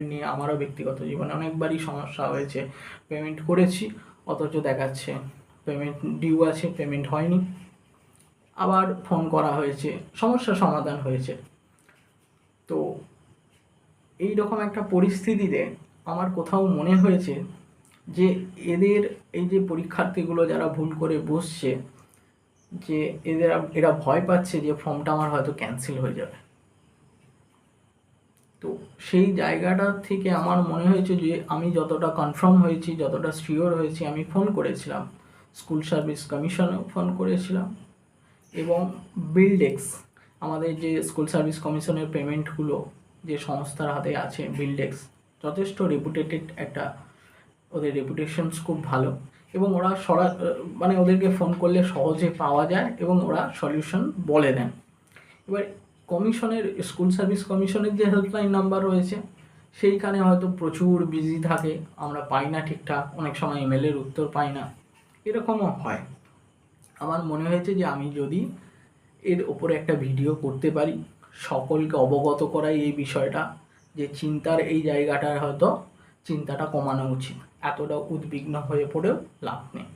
নিয়ে আমারও ব্যক্তিগত জীবনে অনেকবারই সমস্যা হয়েছে। পেমেন্ট করেছি, অথচ দেখাচ্ছে পেমেন্ট ডিউ আছে পেমেন্ট হয়নি। আবার ফোন করা হয়েছে সমস্যার সমাধান হয়েছে। তো এই রকম একটা পরিস্থিতিতে আমার কোথাও মনে হয়েছে যে এদের এই যে পরীক্ষার্থীগুলো যারা ভুল করে বসছে, যে এদের, এরা ভয় পাচ্ছে যে ফর্মটা আমার হয়তো ক্যান্সেল হয়ে যাবে। তো সেই জায়গাটা থেকে আমার মনে হয়েছে যে আমি যতটা কনফার্ম হয়েছি, যতটা শিওর হয়েছি, আমি ফোন করেছিলাম। স্কুল সার্ভিস কমিশনেও ফোন করেছিলাম। এবং বিল্ডেক্স আমাদের যে স্কুল সার্ভিস কমিশনের পেমেন্টগুলো যে সংস্থার হাতে আছে বিল্ডেক্স যথেষ্ট রেপুটেটেড একটা, ওদের রেপুটেশনস খুব ভালো। এবং ওরা সরা মানে ওদেরকে ফোন করলে সহজে পাওয়া যায় এবং ওরা সলিউশন বলে দেন। এবার কমিশনের স্কুল সার্ভিস কমিশনের যে হেল্পলাইন নাম্বার রয়েছে, সেইখানে হয়তো প্রচুর বিজি থাকে, আমরা পাই না ঠিকঠাক, অনেক সময় ইমেলের উত্তর পাই না, এরকমও হয়। আমার মনে হয়েছে যে আমি যদি এর ওপরে একটা ভিডিও করতে পারি, সকলকে অবগত করাই এই বিষয়টা, যে চিন্তার এই জায়গাটার হয়তো চিন্তাটা কমানো উচিত, এতটা উদ্বিগ্ন হয়ে পড়েও লাভ নেই।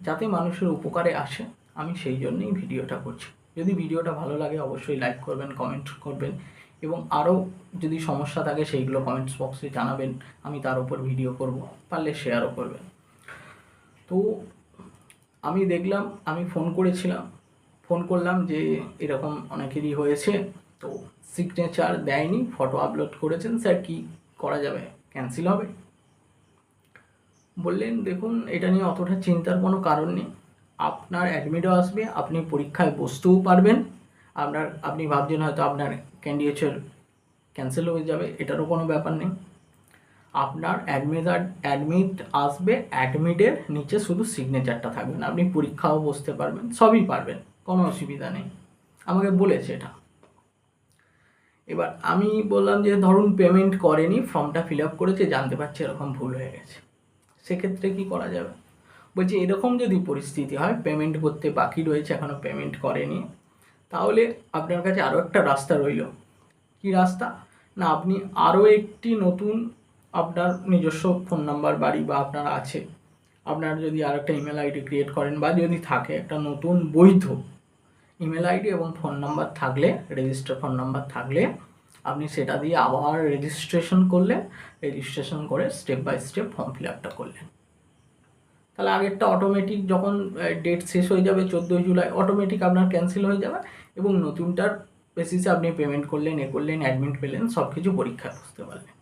যাতে মানুষের উপকারে আসে, আমি সেই জন্যেই ভিডিওটা করছি। যদি ভিডিওটা ভালো লাগে অবশ্যই লাইক করবেন কমেন্ট করবেন এবং আরও যদি সমস্যা থাকে সেইগুলো কমেন্টস বক্সে জানাবেন, আমি তার উপর ভিডিও করব, পারলে শেয়ারও করবেন। তো আমি দেখলাম, আমি ফোন করেছিলাম ফোন করলাম যে এরকম অনেকেরই হয়েছে, তো সিগনেচার দেয়নি ফটো আপলোড করেছেন, স্যার কি করা যাবে ক্যান্সেল হবে? বললেন, দেখুন, এটা নিয়ে অতটা চিন্তার কোনো কারণ নেই। আপনার অ্যাডমিটও আসবে, আপনি পরীক্ষায় বসতেও পারবেন। আপনার, আপনি ভাবছেন হয়তো আপনার ক্যান্ডিডেচার ক্যান্সেল হয়ে যাবে, এটারও কোনো ব্যাপার নেই। আপনার অ্যাডমিট অ্যাডমিট আসবে অ্যাডমিটের নিচে শুধু সিগনেচারটা থাকবে না, আপনি পরীক্ষাও বসতে পারবেন, সবই পারবেন, কোনো অসুবিধা নেই। আমাকে বলেছে এটা। এবার আমি বললাম যে, ধরুন পেমেন্ট করেনি ফর্মটা ফিল আপ করেছে, জানতে পারছি এরকম ভুল হয়ে গেছে। সেক্ষেত্রে কি করা যাবে? বলছি, এরকম যদি পরিস্থিতি হয় পেমেন্ট করতে বাকি রয়েছে এখনও পেমেন্ট করেনি, তাহলে আপনার কাছে আরও একটা রাস্তা রইল। কি রাস্তা? না, আপনি আরও একটি নতুন আপনার নিজস্ব ফোন নাম্বার বাড়ি বা আপনার আছে। আপনার যদি আর একটা ইমেল আইডি ক্রিয়েট করেন, বা যদি থাকে একটা নতুন বৈধ ইমেল আইডি এবং ফোন নাম্বার থাকলে রেজিস্টার ফোন নাম্বার থাকলে, আপনি সেটা দিয়ে আবার রেজিস্ট্রেশন করলেন রেজিস্ট্রেশন করে step by step form fill আপটা করলেন। তাহলে আগেরটা অটোমেটিক যখন ডেট শেষ হয়ে যাবে চোদ্দোই জুলাই অটোমেটিক আপনার ক্যান্সেল হয়ে যাবে এবং নতুনটার বেসিসে আপনি পেমেন্ট করলেন, এ করলেন অ্যাডমিট পেলেন সব কিছু পরীক্ষা বুঝতে পারলেন।